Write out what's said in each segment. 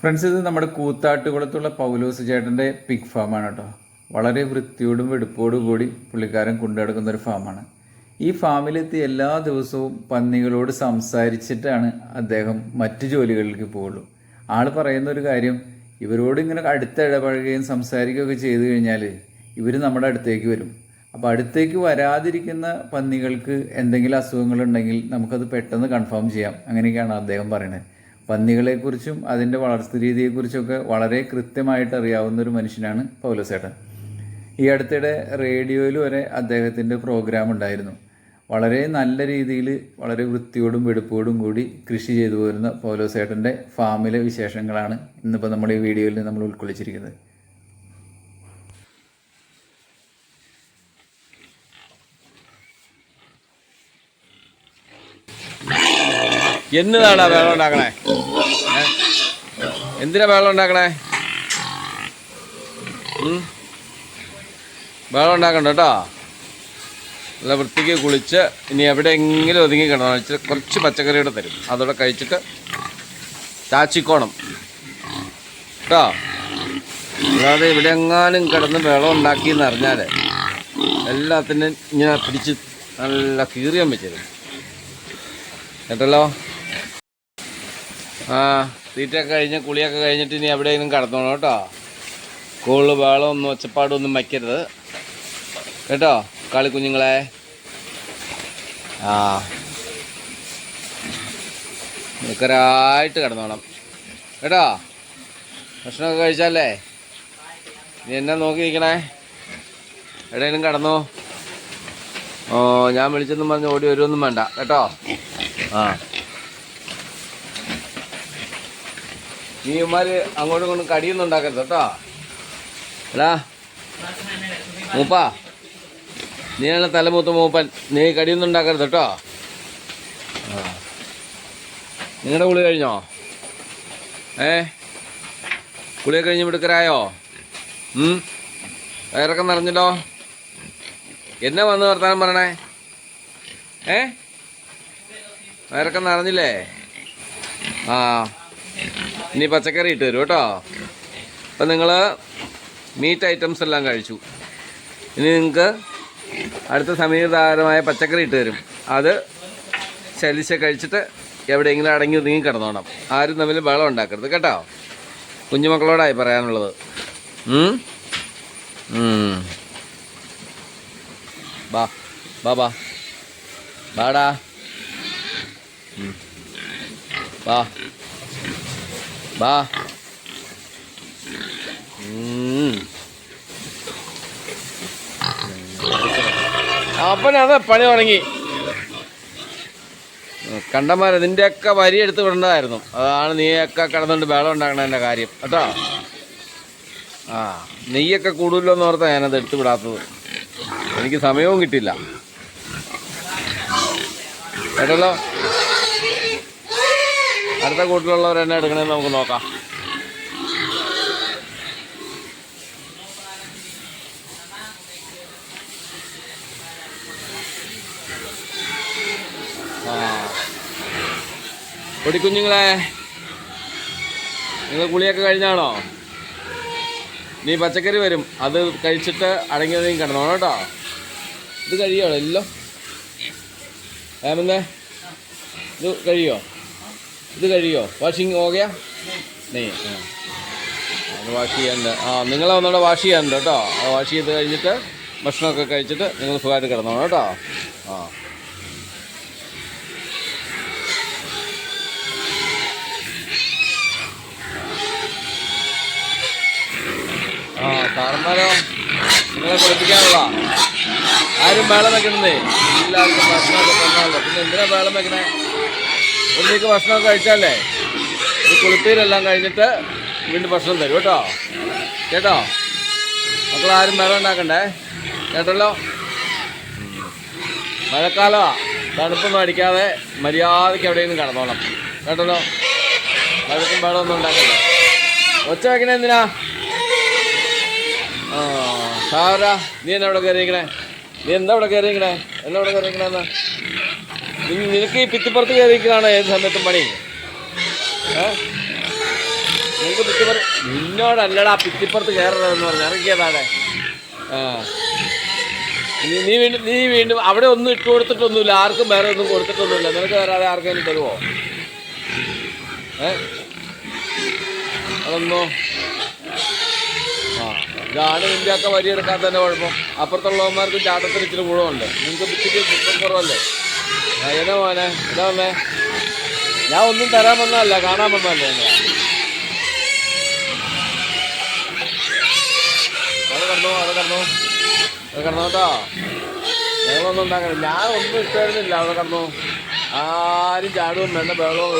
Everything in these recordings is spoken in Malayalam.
ഫ്രണ്ട്സ് ഇത് നമ്മുടെ കൂത്താട്ടുകുളത്തുള്ള പൗലോസ് ചേട്ടന്റെ പിഗ് ഫാമാണ് കേട്ടോ. വളരെ വൃത്തിയോടും വെടുപ്പോടും കൂടി പുള്ളിക്കാരൻ കൊണ്ടുനടക്കുന്ന ഒരു ഫാമാണ് ഈ ഫാമിലെത്തി എല്ലാ ദിവസവും പന്നികളോട് സംസാരിച്ചിട്ടാണ് അദ്ദേഹം മറ്റു ജോലികളിലേക്ക് പോകുള്ളൂ. ആൾ പറയുന്ന ഒരു കാര്യം ഇവരോട് ഇങ്ങനെ അടുത്ത ഇടപഴകുകയും സംസാരിക്കുകയൊക്കെ ചെയ്തു കഴിഞ്ഞാൽ ഇവർ നമ്മുടെ അടുത്തേക്ക് വരും. അപ്പോൾ അടുത്തേക്ക് വരാതിരിക്കുന്ന പന്നികൾക്ക് എന്തെങ്കിലും അസുഖങ്ങളുണ്ടെങ്കിൽ നമുക്കത് പെട്ടെന്ന് കൺഫേം ചെയ്യാം. അങ്ങനെയൊക്കെയാണ് അദ്ദേഹം പറയുന്നത്. പന്നികളെക്കുറിച്ചും അതിന്റെ വളർച്ച രീതിയെക്കുറിച്ചൊക്കെ വളരെ കൃത്യമായിട്ട് അറിയാവുന്ന ഒരു മനുഷ്യനാണ് പൗലോസേട്ടൻ. ഈ അടുത്തിടെ റേഡിയോയിൽ വരെ അദ്ദേഹത്തിന്റെ പ്രോഗ്രാം ഉണ്ടായിരുന്നു. വളരെ നല്ല രീതിയിൽ വളരെ വൃത്തിയോടും വെടുപ്പോടും കൂടി കൃഷി ചെയ്തു പോരുന്ന പൗലോസേട്ടന്റെ ഫാമിലെ വിശേഷങ്ങളാണ് ഇന്നിപ്പോൾ നമ്മുടെ ഈ വീഡിയോയിൽ നമ്മൾ ഉൾക്കൊള്ളിച്ചിരിക്കുന്നത്. എന്നതാടാ വെള്ളം ഉണ്ടാക്കണേ? എന്തിനാ വെള്ളം ഉണ്ടാക്കണേ? വെള്ളം ഉണ്ടാക്കണ്ട കേട്ടോ. നല്ല വൃത്തിക്ക് കുളിച്ച് ഇനി എവിടെയെങ്കിലും ഒതുങ്ങി കിടന്നു. വെച്ചാൽ കുറച്ച് പച്ചക്കറിയുടെ തരും. അതോടെ കഴിച്ചിട്ട് ചാച്ചിക്കോണം. കേട്ടോ? അല്ലാതെ ഇവിടെ എങ്ങാനും കിടന്ന് വെള്ളം ഉണ്ടാക്കി എന്ന് അറിഞ്ഞാൽ എല്ലാത്തിനും ഇങ്ങനെ പിടിച്ച് നല്ല കീറിയാൻ വെച്ചിരും കേട്ടല്ലോ? ആ തീറ്റൊക്കെ കഴിഞ്ഞ് കുളിയൊക്കെ കഴിഞ്ഞിട്ട് ഇനി എവിടെയെങ്കിലും കടന്നോണം കേട്ടോ. കൂൾ ബഹളം ഒന്നും ഒച്ചപ്പാടൊന്നും വയ്ക്കരുത്. കേട്ടോ കളി കുഞ്ഞുങ്ങളെ? ആ. നിക്കരായിട്ട് കിടന്നോണം. കേട്ടോ ഭക്ഷണമൊക്കെ കഴിച്ചാലേ നീ എന്നെ നോക്കി നിൽക്കണേ. എവിടെയെങ്കിലും കടന്നോ? ഓ ഞാൻ വിളിച്ചെന്നും പറഞ്ഞ് ഓടി വരുമൊന്നും വേണ്ട. കേട്ടോ? ആ. നീ ഇമാര് അങ്ങോട്ടും ഇങ്ങോട്ടും കടിയൊന്നും ഉണ്ടാക്കരുത് കേട്ടോ. എടാ മൂപ്പാ. നീയാണ് തലമൂത്ത മൂപ്പൻ. നീ കടിയൊന്നും ഉണ്ടാക്കരുത് കേട്ടോ. നിങ്ങളുടെ കുളി കഴിഞ്ഞോ? ഏ? കുളിയൊക്കെ കഴിഞ്ഞ് മിടുക്കരായോ? വയറൊക്കെ നിറഞ്ഞല്ലോ? എന്നെ വന്ന് വർത്താനം പറയണേ? ഏ? വയറൊക്കെ നിറഞ്ഞില്ലേ? ആ. ഇനി പച്ചക്കറി ഇട്ട് തരും കേട്ടോ. അപ്പം നിങ്ങൾ മീറ്റ് ഐറ്റംസ് എല്ലാം കഴിച്ചു. ഇനി നിങ്ങൾക്ക് അടുത്ത സമീപതാരമായ പച്ചക്കറി ഇട്ട് തരും. അത് ചലിച്ച് കഴിച്ചിട്ട് എവിടെയെങ്കിലും അടങ്ങി ഒതുങ്ങി കിടന്നോണം. ആരും തമ്മിൽ ബഹളം ഉണ്ടാക്കരുത് കേട്ടോ. കുഞ്ഞുമക്കളോടായി പറയാനുള്ളത്. ബാ ബാ ബാ. ബാടാ. ബാ. ബാ. അപ്പന അപ്പനത് പണി തുടങ്ങി. കണ്ടമാരെ നിന്റെയൊക്കെ വരി എടുത്ത് വിടേണ്ടതായിരുന്നു. അതാണ് നീയൊക്കെ കിടന്നുകൊണ്ട് ബഹളം ഉണ്ടാക്കണതിന്റെ കാര്യം. കേട്ടോ? ആ നെയ്യൊക്കെ കൂടുതലോ എന്ന് ഓർത്താ ഞാനത് എടുത്ത് വിടാത്തത്. എനിക്ക് സമയവും കിട്ടില്ല കേട്ടല്ലോ? അടുത്ത കൂട്ടിലുള്ളവർ എന്നെ എടുക്കണമെന്ന് നമുക്ക് നോക്കാം. കുടിക്കുഞ്ഞുങ്ങളെ നിങ്ങൾ കുളിയൊക്കെ കഴിഞ്ഞാണോ? നീ പച്ചക്കറി വരും. അത് കഴിച്ചിട്ട് അടങ്ങി ഒതുങ്ങി കിടന്നോ കേട്ടോ. ഇത് കഴിയോ എല്ലാം? ഏമെന്നേ ഇത് കഴിയോ? ഇത് കഴിയോ? വാഷിങ് ഓക്കെയാ നെയ് വാഷ് ചെയ്യാണ്ട്. ആ നിങ്ങളെ ഒന്നുകൂടെ വാഷ് ചെയ്യാനുണ്ട് കേട്ടോ. വാഷ് ചെയ്ത് കഴിഞ്ഞിട്ട് ഭക്ഷണമൊക്കെ കഴിച്ചിട്ട് നിങ്ങൾ സുഖമായിട്ട് കിടന്നോണം കേട്ടോ. ആ. ആ സാറന്മാരോ നിങ്ങളെ കുളിപ്പിക്കാനുള്ള. ആരും വേളം വെക്കണമെന്നേ എല്ലാവർക്കും ഭക്ഷണമൊക്കെ തന്നാലോ. പിന്നെ എന്തിനാ വേളം വെക്കണേ? ഒന്നിക്ക് ഭക്ഷണം കഴിച്ചാലേ ഇത് കുളിപ്പീരെല്ലാം കഴിഞ്ഞിട്ട് വീണ്ടും ഭക്ഷണം തരും കേട്ടോ? കേട്ടോ? മക്കളാരും മഴ ഉണ്ടാക്കണ്ടേ? കേട്ടല്ലോ? മഴക്കാലമാ. തണുപ്പൊന്നും അടിക്കാതെ മര്യാദയ്ക്ക് എവിടെയെങ്കിലും കിടന്നോളാം കേട്ടല്ലോ? മഴക്കും വെള്ളമൊന്നും ഉണ്ടാക്കണ്ട. ഒച്ച വെക്കണേ എന്തിനാ? സാറ നീ എന്നെ അവിടെ കയറിയിരിക്കണേ? നീ എന്താ അവിടെ കയറിയിരിക്കണേ? എന്നെ അവിടെ കയറിയിരിക്കണേന്ന്? നിനക്ക് ഈ പിത്തിപ്പുറത്ത് കയറിയിരിക്കുന്നതാണ് ഏത് സമയത്തും പണി? നിനക്ക് പിത്തിപ്പുറത്ത് നിന്നോടല്ലടാ പിത്തിപ്പുറത്ത് കയറണമെന്ന് പറഞ്ഞു. ഇറങ്ങിയതാടെ ആ. നീ വീണ്ടും നീ വീണ്ടും അവിടെ ഒന്നും ഇട്ട് കൊടുത്തിട്ടൊന്നുമില്ല. ആർക്കും വേറെ ഒന്നും കൊടുത്തിട്ടൊന്നുമില്ല. നിനക്ക് വരാതെ ആർക്കെങ്കിലും തരുമോ അതൊന്നോ? ഇതാണ് ഇന്ത്യയൊക്കെ വരിയെടുക്കാത്തതിന്റെ കുഴപ്പം. അപ്പുറത്തുള്ളവന്മാർക്ക് ചാട്ടത്തിന് ഇച്ചിരി ഗുണമുണ്ട്. നിങ്ങൾക്ക് കുറ്റം കുറവല്ലേ? ഏതാ മോനെ ഏതാ വന്നേ ഞാൻ ഒന്നും തരാൻ വന്നതല്ല കാണാൻ വന്നതല്ലേ ഞാൻ. ഒന്നും ഇഷ്ടമായിരുന്നില്ല അവിടെ ആരും ചാടും വേണ്ട ബഹളവും.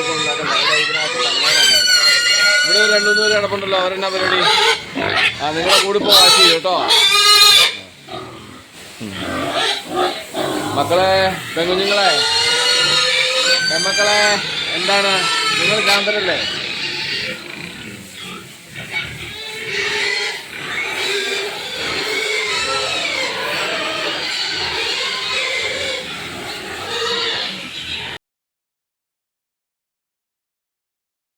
ഇവിടെ ഒരു പേര് കിടപ്പുണ്ടല്ലോ അവരെന്നാ പരിപാടി? ആ നിങ്ങളെ കൂടി വാശി കേട്ടോ. മക്കളെ പെൺകുഞ്ഞുങ്ങളെ. പെൺമക്കളെ എന്താണ്? നിങ്ങൾ ശാന്തരല്ലേ